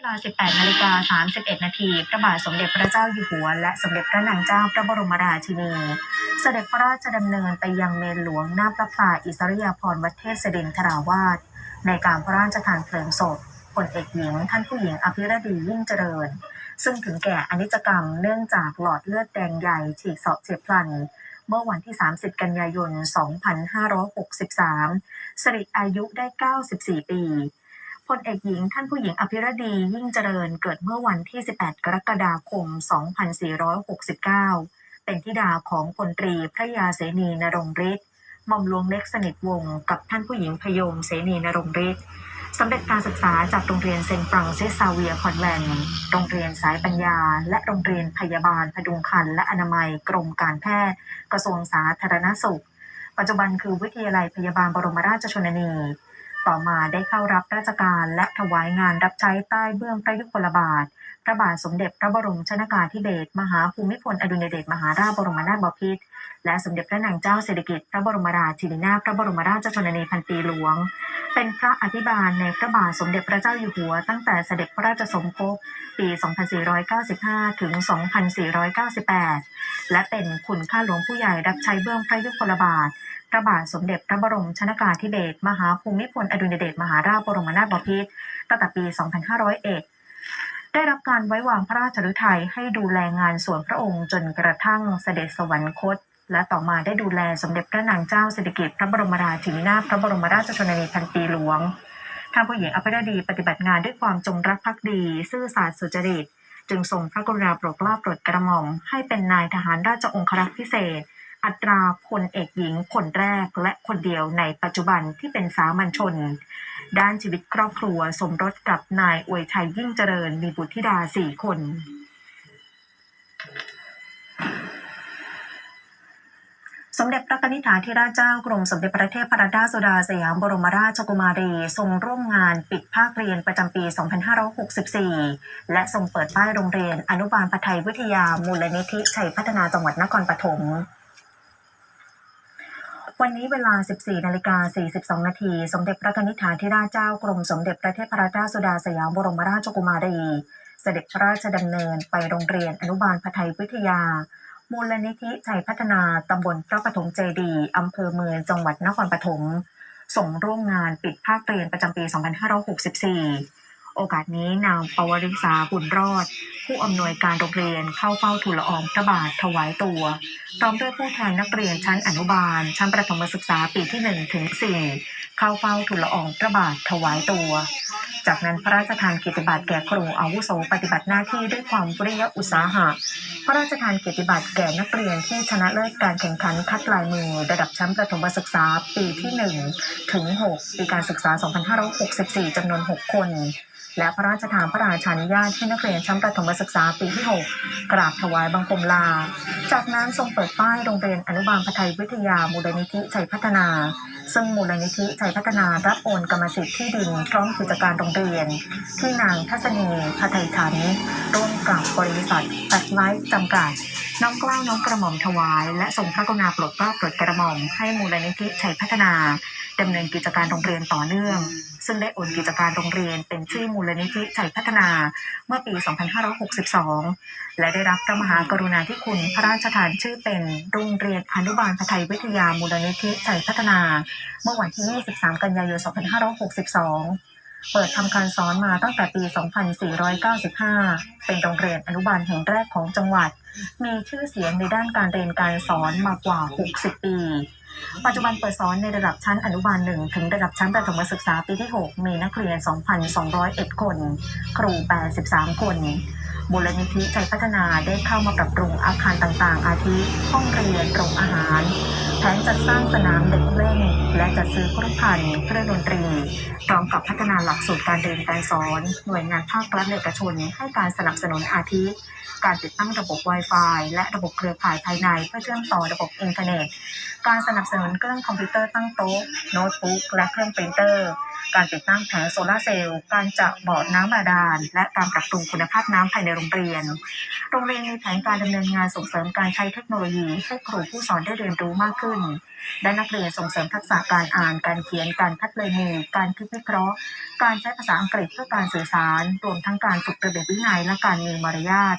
เวลา 18 นาฬิกา 31 นาที พระบาทสมเด็จพระเจ้าอยู่หัว และสมเด็จพระนางเจ้าพระบรมราชินี เสด็จพระราชดำเนินไปยังเมนหลวงหน้าพระพลาอิสริยาภรณ์วัดเทพศิรินทราวาสในการพระราชทานเพลิงศพพลเอกหญิง ท่านผู้หญิงอภิรดียิ่งเจริญ ซึ่งถึงแก่อนิจกรรมเนื่องจากหลอดเลือดแดงใหญ่ฉีกเสาะเฉียบพลัน เมื่อวันที่ 30 กันยายน 2563สริอายุได้ 94 ปี พลเอกหญิงท่านผู้หญิงอภิรดียิ่งเจริญเกิดเมื่อวันที่ 18 กรกฎาคม 2469 เป็นธิดาของพลตรีพระยาเสนีนรงฤทธิ์หม่อมหลวงเล็กสนิทวงศ์กับท่านผู้หญิงพยมเสนีนรงฤทธิ์สำเร็จการศึกษาจากโรงเรียนเซนฟรังซิสซาเวียร์คอนแวนต์โรงเรียนสายปัญญา และโรงเรียนพยาบาลพดุงครรภ์และอนามัยกรมการแพทย์ กระทรวงสาธารณสุข ปัจจุบันคือวิทยาลัยพยาบาลบรมราชชนนี ต่อมาได้เข้ารับราชการและถวายงานรับใช้ใต้เบื้องพระยุคลบาท พระบาทสมเด็จพระบรมชนากาธิเบศรมหาภูมิพลอดุลยเดชมหาราชบรมนาถบพิตรและสมเด็จพระนางเจ้าสิริกิติ์พระบรมราชินีนาถพระบรมราชชนนีพันปีหลวง เป็นพระอภิบาลในพระบาทสมเด็จพระเจ้าอยู่หัว ตั้งแต่เสด็จพระราชสมภพปี 2495 ถึง 2498 และเป็นคุณข้าหลวงผู้ใหญ่รับใช้เบื้องพระยุคลบาท พระบาทสมเด็จพระบรมชนากาธิเบศรมหาภูมิพลอดุลยเดชมหาราชบรมนาถบพิตรตั้งแต่ปี 2501 ได้รับการไว้วางพระราชฤทัยให้ดูแลงานส่วนพระองค์จนกระทั่งเสด็จสวรรคต และต่อมาได้ดูแลสมเด็จพระนางเจ้าสิริกิติ์พระบรมราชินีนาถพระบรมราชชนนีพันปีหลวงทางผู้หญิงอภิรดีปฏิบัติงานด้วยความจงรักภักดี ซื่อสัตย์สุจริต จึงทรงพระกรุณาโปรดเกล้าโปรดกระหม่อมให้เป็นนายทหารราชองครักษ์พิเศษ อัตราพลเอกหญิงคนแรกและคนเดียวในปัจจุบันที่เป็นสามัญชน ด้านชีวิตครอบครัวสมรสกับนายอวยชัยยิ่งเจริญมีบุตรธิดาสี่คนสมเด็จพระนิธิถาธิราชเจ้ากรมสมเด็จพระเทพรัตนราสุดาสยามบรมราชกุมารี ทรงร่วมงานปิดภาคเรียนประจำปี 2564 และทรงเปิดป้ายโรงเรียนอนุบาลปไทยวิทยามูลนิธิชัยพัฒนาจังหวัดนครปฐม วันนี้เวลา 14 นาฬิกา 42 นาที สมเด็จพระนิธิาธิราชเจ้ากรมสมเด็จพระเทพรัตนราชสุดาสยามบรมราชกุมารี เสด็จพระราชดำเนินไปโรงเรียนอนุบาลปไทยวิทยา มูลนิธิชัยพัฒนาตำบลพระปฐมเจดีอำเภอเมืองจังหวัดนครปฐม ส่งร่วมงานปิดภาคเรียนประจำปี 2564 โอกาสนี้นางปวริษาบุญรอด ผู้อำนวยการโรงเรียนเข้าเฝ้าทูลละอองพระบาทถวายตัวพร้อมด้วยผู้แทนนักเรียนชั้นอนุบาล ชั้นประถมศึกษาปีที่1ถึง4เข้าเฝ้าทูลละอองพระบาทถวายตัว จากนั้นพระราชทานเกียรติบัตรแก่ครูอาวุโสปฏิบัติหน้าที่ด้วยความวิริยะอุตสาหะ พระราชทานเกียรติบัตรแก่นักเรียนที่ชนะเลิศการแข่งขันคัดลายมือ ระดับชั้นประถมศึกษาปีที่1ถึง6ปีการศึกษา 2564จำนวน 6 คน และพระราชทานพระราชานุญาตให้นักเรียนชั้นประถมศึกษาปีที่ 6 กราบถวายบังคมลา จากนั้นทรงเปิดป้ายโรงเรียนอนุบาลพไทยวิทยามูลนิธิชัยพัฒนา ซึ่งมูลนิธิชัยพัฒนารับโอนกรรมสิทธิ์ที่ดินพร้อมกิจการโรงเรียน ที่นางทัศนีพไทยชันร่วมกับบริษัทแปดไลฟ์จำกัดน้อมเกล้าวน้อมกระหม่อมถวาย และทรงพระกรุณาโปรดเกล้าโปรดกระหม่อมให้มูลนิธิชัยพัฒนา ดำเนินกิจการโรงเรียนต่อเนื่อง ซึ่งได้โอนกิจการโรงเรียนเป็นชื่อมูลนิธิชัยพัฒนาเมื่อปี 2562 และได้รับพระมหากรุณาธิคุณพระราชทานชื่อเป็นโรงเรียนอนุบาลพไทยวิทยามูลนิธิชัยพัฒนา เมื่อวันที่ 23 กันยายน 2562เปิดทำการสอนมาตั้งแต่ปี 2495 เป็นโรงเรียนอนุบาลแห่งแรกของจังหวัด มีชื่อเสียงในด้านการเรียนการสอนมากว่า 60 ปี ปัจจุบันเปิดสอนในระดับชั้นอนุบาลหนึ่งถึงระดับชั้นประถมศึกษาปีที่ 6 มีนักเรียน 2,201 คน ครู 83 คน มูลนิธิใจพัฒนาได้เข้ามาปรับปรุงอาคารต่างๆ อาทิห้องเรียนโรงอาหารแผนจัดสร้างสนามเด็กเล่น และจัดซื้อเครื่องพันเครื่องดนตรีพร้อมกับพัฒนาหลักสูตรการเรียนการสอน หน่วยงานภาครัฐเอกชนให้การสนับสนุนอาทิ การติดตั้งระบบ Wi-Fi และระบบเครือข่ายภายในเพื่อเชื่อมต่อระบบอินเทอร์เน็ต การสนับสนุนเครื่องคอมพิวเตอร์ตั้งโต๊ะโน้ตบุ๊กและเครื่องปรินเตอร์ การติดตั้งแผงโซลาร์เซลล์ การเจาะบ่อน้ำบาดาล และการปรับปรุงคุณภาพน้ำภายในโรงเรียน โรงเรียนมีแผนการดำเนินงานส่งเสริมการใช้เทคโนโลยีให้ครูผู้สอนได้เรียนรู้มากขึ้นขึ้น และนักเรียนส่งเสริมทักษะการอ่าน การเขียน การคัดลายมือ การคิดวิเคราะห์ การใช้ภาษาอังกฤษเพื่อการสื่อสาร รวมทั้งการฝึกระเบียบวินัยและการมีมารยาท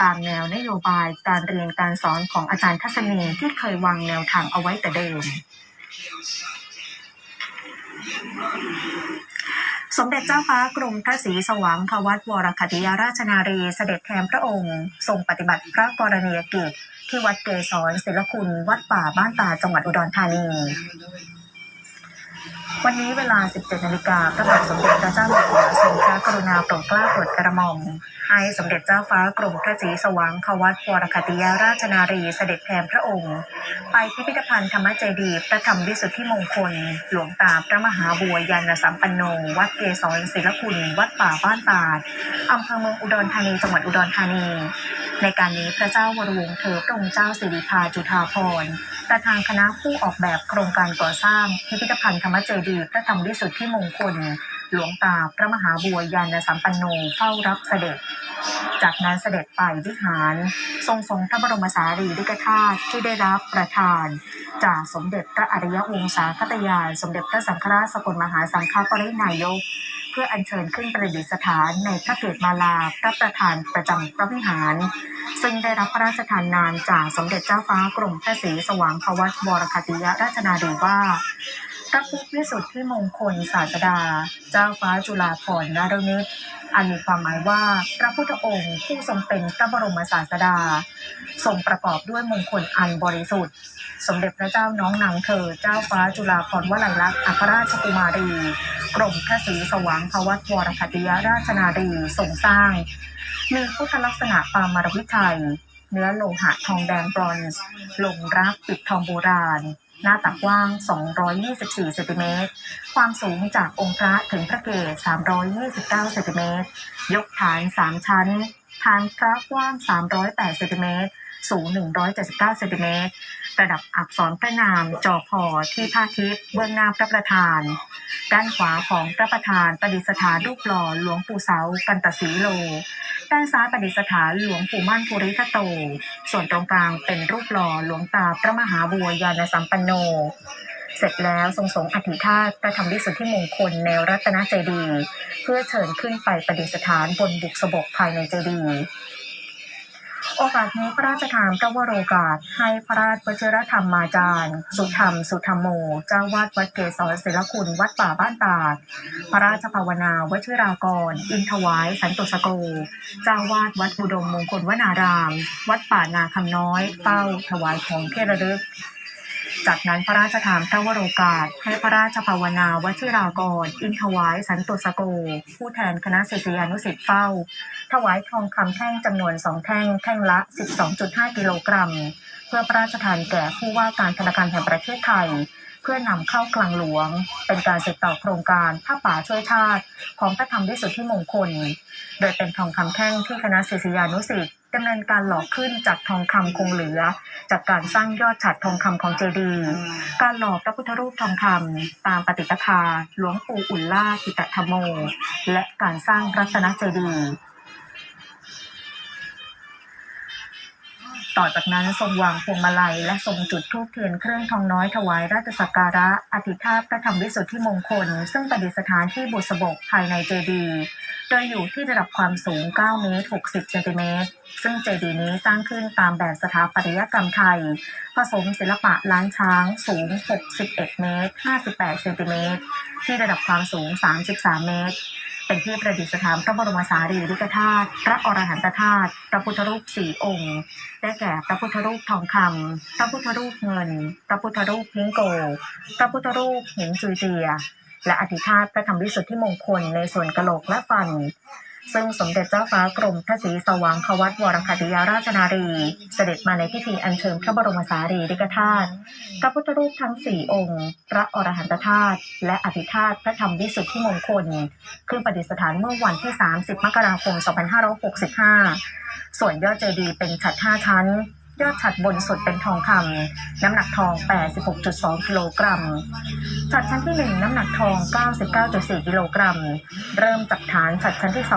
ตามแนวนโยบายการเรียนการสอนของอาจารย์ทัศนีที่เคยวางแนวทางเอาไว้แต่เดิม สมเด็จเจ้าฟ้ากรมพระศรีสว่างพวัตวรคติยาราชนารีเสด็จแทนพระองค์ ทรงปฏิบัติพระกรณียกิจ ที่วัดเกศรศิลคุณ วัดป่าบ้านตาจังหวัดอุดรธานี วันนี้เวลา 17นาฬิกาพระบาทสมเด็จพระเจ้าอยู่หัวทรงพระก รุณาโปรดเกล้าโปรดกระหม่อมให้สมเด็จเจ้าฟ้ากรมพระศรีสว่างควัตวรคติยาราชนารีเสด็จแทนพระองค์ ไปพิพิธภัณฑ์ธรรมเจดีพระธรรมวิสุทธิมงคล หลวงตาพระมหาบัวยานสัมปันโน วัดเกศรศิลคุณ วัดป่าบ้านตาดอำเภอเมืองอุดรธานีจังหวัดอุดรธานี ในการนี้พระเจ้าวรวงเธอพระองค์เจ้าสิริพาจุฑาภรณ์ประธานคณะผู้ออกแบบโครงการก่อสร้างพิพิธภัณฑ์ธรรมเจดีพระธรรมวิสุทธิมงคล หลวงตาพระมหาบัวยานสัมปันโนเฝ้ารับเสด็จ จากนั้นเสด็จไปวิหาร ทรงทรงพระบรมสารีริกธาตุที่ได้รับประทาน จากสมเด็จพระอริยวงศาคตยาน สมเด็จพระสังฆราชสกลมหาสังฆปรินายก เพื่ออัญเชิญขึ้นประดิษฐานในพระเกศมาลาพระประธานประจำพระวิหาร ซึ่งได้รับพระราชทานนามจากสมเด็จเจ้าฟ้ากรมพระศรีสว่างควัตวรคติยราชนารีว่า ระพุทธวิสุทธิมงคลศาสดา เจ้าฟ้าจุฬาภรณ์นรมิตอันมีความหมายว่าพระพุทธองค์ผู้ทรงเป็นพระบรมศาสดา ทรงประกอบด้วยมงคลอันบริสุทธิ์ สมเด็จพระเจ้าน้องนางเธอ เจ้าฟ้าจุฬาภรณ์วลัยลักษณ์อัครราชกุมารี กรมพระศรีสว่างควัตวรคติยราชนารีทรงสร้าง มีพุทธลักษณะปามารวิไทยเนื้อโลหะทองแดงบรอนซ์ลงรักปิดทองโบราณ หน้าตักกว้าง 224เซนติเมตร ความสูงจากองค์พระถึงพระเกศ329เซนติเมตร ยกฐาน 3 ชั้น ฐานพระกว้าง 308เซนติเมตร สูง 179เซนติเมตร ประดับอักษรพระนามจอพอที่ผ้าทิพย์เบื้องหน้าพระประธาน ด้านขวาของพระประธานประดิษฐานรูปหล่อหลวงปู่เสากันตสีโล ด้านซ้ายประดิษฐานหลวงปู่มั่นภูริทัตโต ส่วนตรงกลางเป็นรูปหล่อหลวงตาพระมหาบัวยานสัมปันโน เสร็จแล้วทรงสงอธิธาตประทำวิสุทธิมงคลในรัตนเจดีย์เพื่อเชิญขึ้นไปประดิษฐานบนบุกสบกภายในเจดีย์ โอกาสนี้พระราชทานพระวโรกาส ให้พระราชวชิรธรรมมาจารย์ สุธรรม สุธรรมโม เจ้าวาดวัดเกศรศิลคุณวัดป่าบ้านตาด พระราชภาวนาวชิรากร อินทวาย สันตุสโก เจ้าวาดวัดอุดมมงคลวนาราม วัดป่านาคำน้อย เป้าถวายของที่ระลึก จากนั้นพระราชทานพระวโรกาส ให้พระราชภาวนาวชิรากร อินทวายสันตุสโก ผู้แทนคณะศิษยานุศิษย์เฝ้า ถวายทองคำแท่งจำนวนสองแท่ง แท่งละ 12.5 กิโลกรัม เพื่อพระราชทานแก่ผู้ว่าการธนาคารแห่งประเทศไทย เพื่อนำเข้ากลางหลวง เป็นการสืบต่อโครงการผ้าป่าช่วยชาติ ของพระธรรมวิสุทธิมงคล โดยเป็นทองคำแท่งที่คณะศิษยานุศิษย์ ดำเนินการหล่อขึ้นจากทองคำคงเหลือ จากการสร้างยอดฉัดทองคำของเจดีย์การหล่อพระพุทธรูปทองคำตามปฏิปทาหลวงปู่อุลล่ากิตธรรมโม และการสร้างรัตนเจดีย์ต่อจากนั้นทรงวางพวงมาลัย และทรงจุดธูปเทียนเครื่องทองน้อยถวายราชสักการะอธิธาตพระธรรมวิสุทธิมงคล ซึ่งประดิษฐานที่บุษบกภายในเจดีย์ โดยอยู่ที่ระดับความสูง 9 เมตร 60 เซนติเมตร ซึ่งเจดีย์นี้สร้างขึ้นตามแบบสถาปัตยกรรมไทย ผสมศิลปะล้านช้างสูง 61 เมตร 58 เซนติเมตร ที่ระดับความสูง 33 เมตร เป็นที่ประดิษฐานพระบรมสารีริกธาตุ พระอรหันตธาตุ พระพุทธรูปสี่องค์ ได้แก่พระพุทธรูปทองคำ พระพุทธรูปเงิน พระพุทธรูปพิงโก พระพุทธรูปหินจุยเจีย และอธิธาตพระธรรมวิสุทธิมงคลในส่วนกะโหลกและฟัน ซึ่งสมเด็จเจ้าฟ้ากรมพระศรีสว่างควัตวรคติยาราชนารี เสด็จมาในพิธีอัญเชิญพระบรมสารีริกธาตุพระพุทธรูปทั้งสี่องค์ พระอรหันตธาตุและอธิธาตพระธรรมวิสุทธิมงคลคือประดิษฐานเมื่อวันที่ 30 มกราคม 2565 ส่วนยอดเจดีย์เป็นฉัด5ชั้น ยอดฉัดบนสุดเป็นทองคำน้ำหนักทอง 86.2 กิโลกรัมฉัดชั้นที่ 1 น้ำหนักทอง 99.4 กิโลกรัม เริ่มจากฐานฉัดชั้นที่